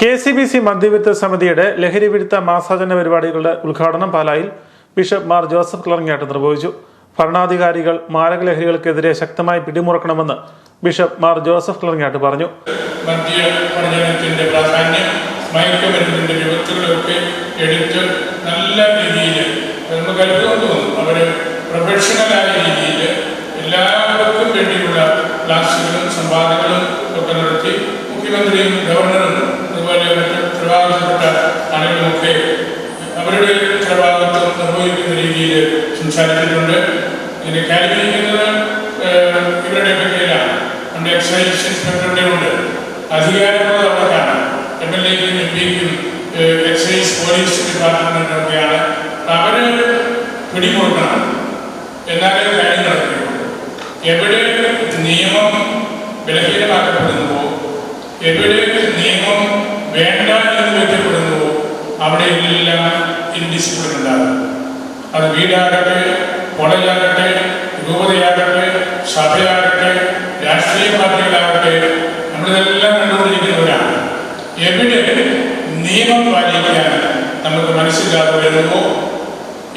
K C B C മദ്യവിരുദ്ധ സമിതിയുടെ ലഹരി വിരുദ്ധ മാസാചരണ പരിപാടികളുടെ ഉദ്ഘാടനം പാലായിൽ ബിഷപ്പ് മാർ ജോസഫ് ക്ലറങ്ങാട്ട് നിർവഹിച്ചു. ഭരണാധികാരികൾ മാരക ലഹരികൾക്കെതിരെ ശക്തമായി പിടിമുറക്കണമെന്ന് ബിഷപ്പ് മാർ ജോസഫ് ക്ലറങ്ങാട്ട് പറഞ്ഞു. മദ്യ പഠനത്തിന്റെ പ്രാധാന്യം നല്ല രീതിയിൽ നമ്മൾ എല്ലാവർക്കും വേണ്ടിയുള്ള ക്ലാസുകളും സംവാദങ്ങളും ഒക്കെ നടത്തി മുഖ്യമന്ത്രിയും ഗവർണറും അതുപോലെ മറ്റ് ഉത്തരവാദിത്തപ്പെട്ട ആളുകളുമൊക്കെ അവരുടെ ഉത്തരവാദിത്വം നിർവഹിക്കുന്ന രീതിയിൽ സംസാരിച്ചിട്ടുണ്ട്. ഇതിനെ കാലിബ്രിക്കുന്നത് ഇവരുടെ കയ്യിലാണ് നമ്മുടെ എക്സൈസ് ഉണ്ട്. അധികാരമുള്ളത് അവർക്കാണ് എം എൽ എക്കും എം പിക്കും എക്സൈസ് പോലീസ് ഡിപ്പാർട്ട്മെന്റിനൊക്കെയാണ് അവർ പിടികൊണ്ടാണ് എന്നാലേ കാര്യം നടക്കുകയുള്ളൂ എവിടെ നിയമം ബലഹീനമാക്കപ്പെടുന്നുവോ എവിടെ നിയമം വേണ്ട എന്ന് വ്യക്തപ്പെടുന്നുവോ അവിടെയെല്ലാം ഇൻഡിസിപ്ലിൻ ഉണ്ടാകും. അത് വീടാകട്ടെ കോളേജാകട്ടെ രൂപതയാകട്ടെ സഭയാകട്ടെ രാഷ്ട്രീയ പാർട്ടികളാകട്ടെ നമ്മളിതെല്ലാം കണ്ടുകൊണ്ടിരിക്കുന്നവരാണ്. എവിടെ നിയമം പാലിക്കാൻ നമുക്ക് മനസ്സില്ലാതെ വരുന്നുവോ?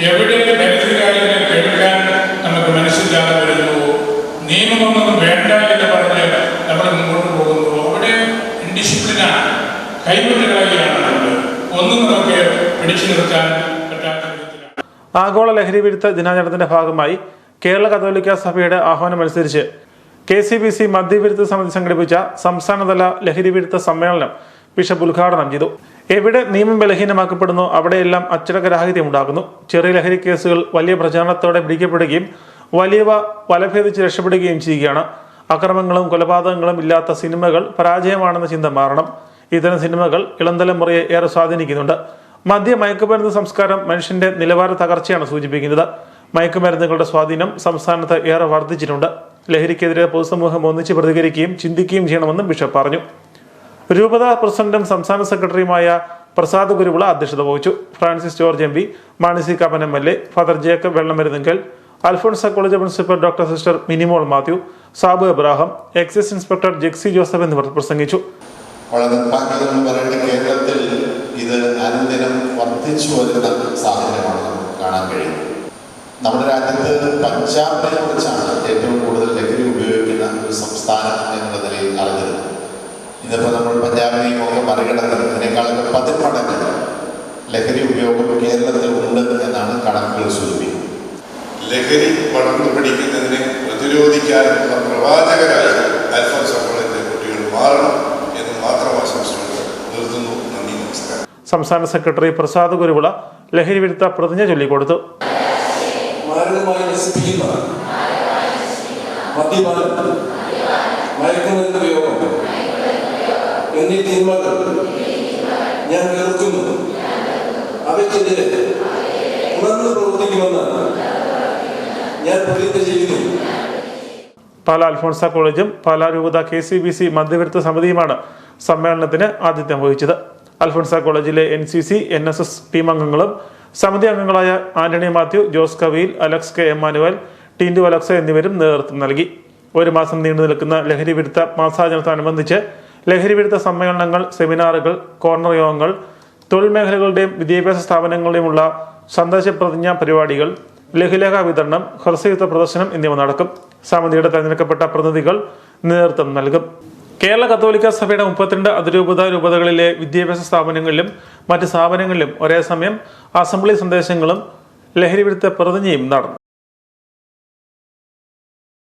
എവിടെ ഭരണാധികാരികളെ കേൾക്കാൻ നമുക്ക് മനസ്സില്ലാതെ വരുന്നുവോ? നിയമമൊന്നും വേണ്ട എന്ന് പറഞ്ഞ് നമ്മൾ മുമ്പോട്ട് പോകുന്നുവോ? അവിടെ ഇൻഡിസിപ്ലിനാണ് പറ്റാത്ത ആഗോള ലഹരി വിരുദ്ധ ദിനാചരണത്തിന്റെ ഭാഗമായി കേരള കത്തോലിക്ക സഭയുടെ ആഹ്വാനമനുസരിച്ച് കെ സി ബി സി മദ്യവിരുദ്ധ സമിതി സംഘടിപ്പിച്ച സംസ്ഥാനതല ലഹരി വിരുദ്ധ സമ്മേളനം ബിഷപ്പ് ഉദ്ഘാടനം ചെയ്തു. എവിടെ നിയമം ബലഹീനമാക്കപ്പെടുന്നു അവിടെയെല്ലാം അച്ചടക്കരാഹിത്യം ഉണ്ടാകുന്നു. ചെറിയ ലഹരി കേസുകൾ വലിയ പ്രചാരണത്തോടെ പിടിക്കപ്പെടുകയും വലിയവ വലഭേദിച്ച് രക്ഷപ്പെടുകയും ചെയ്യുകയാണ്. അക്രമങ്ങളും കൊലപാതകങ്ങളും ഇല്ലാത്ത സിനിമകൾ പരാജയമാണെന്ന ചിന്ത മാറണം. ഇത്തരം സിനിമകൾ ഇളം തലമുറയെ ഏറെ സ്വാധീനിക്കുന്നുണ്ട്. മദ്യ മയക്കുമരുന്ന് സംസ്കാരം മനുഷ്യന്റെ നിലവാര തകർച്ചയാണ് സൂചിപ്പിക്കുന്നത്. മയക്കുമരുന്നുകളുടെ സ്വാധീനം സംസ്ഥാനത്ത് ഏറെ വർദ്ധിച്ചിട്ടുണ്ട്. ലഹരിക്കെതിരെ പൊതുസമൂഹം ഒന്നിച്ച് പ്രതികരിക്കുകയും ചിന്തിക്കുകയും ചെയ്യണമെന്നും ബിഷപ്പ് പറഞ്ഞു. രൂപത പ്രസിഡന്റും സംസ്ഥാന സെക്രട്ടറിയുമായ പ്രസാദ് ഗുരുവിള അധ്യക്ഷത വഹിച്ചു. Francis George M P Mani C Kappan M L A father Jacob Vellamarunkal Alphonsa college principal doctor sister Minimol Mathew Sabu Abraham excise inspector Jexy Joseph എന്നിവർ പ്രസംഗിച്ചു. വളരെ നിർഭാഗ്യം പറയട്ടെ കേരളത്തിൽ ഇത് അനുദിനം വർദ്ധിച്ചു വരുന്ന സാഹചര്യമാണ് കാണാൻ കഴിയുന്നത്. നമ്മുടെ രാജ്യത്ത് പഞ്ചാബിനെ കുറിച്ചാണ് ഏറ്റവും കൂടുതൽ ലഹരി ഉപയോഗിക്കുന്ന ഒരു സംസ്ഥാനം എന്നുള്ള നിലയിൽ അറിഞ്ഞത് ഇന്നിപ്പോൾ നമ്മൾ പഞ്ചാബിനെയും ഒക്കെ മറികടക്കുന്നത് അതിനേക്കാളൊക്കെ പതിന്മടങ്ങ് ലഹരി ഉപയോഗം കേരളത്തിൽ ഉണ്ട് എന്നാണ് കണക്കുകൾ സൂചിപ്പിക്കുന്നത്. ലഹരി വളർന്നു പിടിക്കുന്നതിനെ പ്രതിരോധിക്കാനുള്ള പ്രവാചകരായ അൽഫോൻസ് കുട്ടികൾ മാറണം. സംസ്ഥാന സെക്രട്ടറി പ്രസാദ് ഗുരുവിള ലഹരി വിരുദ്ധ പ്രതിജ്ഞ ചൊല്ലിക്കൊടുത്തു. എന്നീ ഞാൻ വെറുക്കുന്നു. അവയ്ക്കെതിരെ ഉണർന്നു പ്രവർത്തിക്കുമെന്ന് ഞാൻ പ്രതിജ്ഞ ചെയ്യുന്നു. പാല അൽഫോൺസ കോളേജും പാല രൂപത കെ സി ബി സി മധ്യവിരുദ്ധ സമിതിയുമാണ് സമ്മേളനത്തിന് ആതിഥ്യം വഹിച്ചത്. അൽഫോൺസ കോളേജിലെ N C C N S S team അംഗങ്ങളും സമിതി അംഗങ്ങളായ ആന്റണി മാത്യു ജോസ് കവിയിൽ അലക്സ് കെ എമ്മാനുവൽ ടിൻഡു അലക്സ എന്നിവരും നേതൃത്വം നൽകി. ഒരു മാസം നീണ്ടു നിൽക്കുന്ന ലഹരി വിരുദ്ധ മാസാചരണത്തോടനുബന്ധിച്ച് ലഹരി വിരുദ്ധ സമ്മേളനങ്ങൾ സെമിനാറുകൾ കോർണർ യോഗങ്ങൾ തൊഴിൽ മേഖലകളുടെയും വിദ്യാഭ്യാസ സ്ഥാപനങ്ങളുടെയുമുള്ള സന്ദേശ പ്രതിജ്ഞാ പരിപാടികൾ ലഘുലേഖ വിതരണം ഹ്രസ്വയുദ്ധ പ്രദർശനം എന്നിവ നടക്കും. സമിതിയുടെ തെരഞ്ഞെടുക്കപ്പെട്ട പ്രതിനിധികൾ നേതൃത്വം നൽകും. കേരള കത്തോലിക്ക സഭയുടെ മുപ്പത്തിരണ്ട് അതിരൂപത രൂപതകളിലെ വിദ്യാഭ്യാസ സ്ഥാപനങ്ങളിലും മറ്റ് സ്ഥാപനങ്ങളിലും ഒരേ സമയം അസംബ്ലി സന്ദേശങ്ങളും ലഹരി വിരുദ്ധ പ്രതിജ്ഞയും നടന്നു.